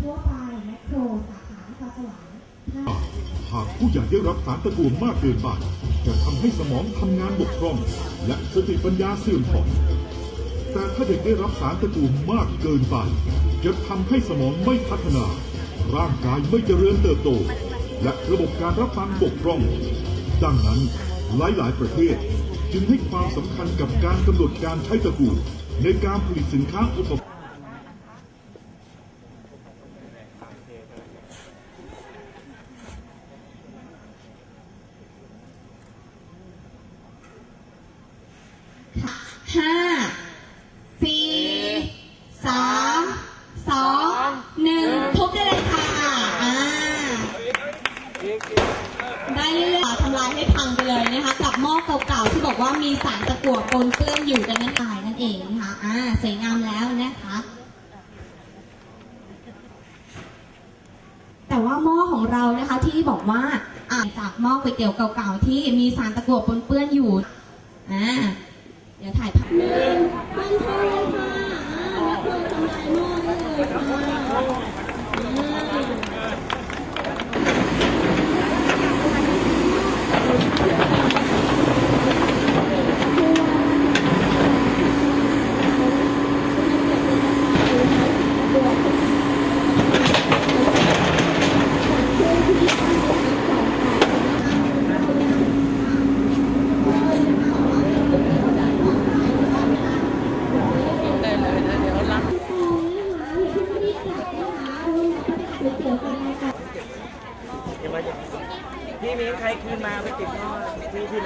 ทั่วไปแมคโครสาขานครสวรรค์ห้าหากผู้ใหญ่ได้รับสารตะกั่วมากเกินไปจะทำให้สมองทำงานบกพร่อง และสติปัญญาเสื่อมถอยแต่ถ้าเด็กได้รับสารตะกั่วมากเกินไป จะทำให้สมองไม่พัฒนา ร่างกายไม่เจริญเติบโต และระบบการรับฟังบกพร่อง ดังนั้นหลาย ๆ ประเทศจึงให้ความสำคัญกับการกำหนดการใช้ตะกั่วในการผลิตสินค้าอุปโภค ห้าสี่สามสองหนึ่งทุบได้เลยค่ะอ่าได้เรื่อยๆทำลายให้พังไปเลยนะคะกับหม้อเก่าๆที่บอกว่ามีสารตะกั่วปนเปื้อนอยู่กันนั่นเองนั่นเองนะคะอ่าสวยงามแล้วนะคะแต่ว่าหม้อของเรานะคะที่บอกว่าอ่าจากหม้อก๋วยเตี๋ยวเก่าๆที่มีสารตะกั่วปนเปื้อนอยู่อ่า 最高です。 พี่มีใครคืนมาไปติดนอกที่ที่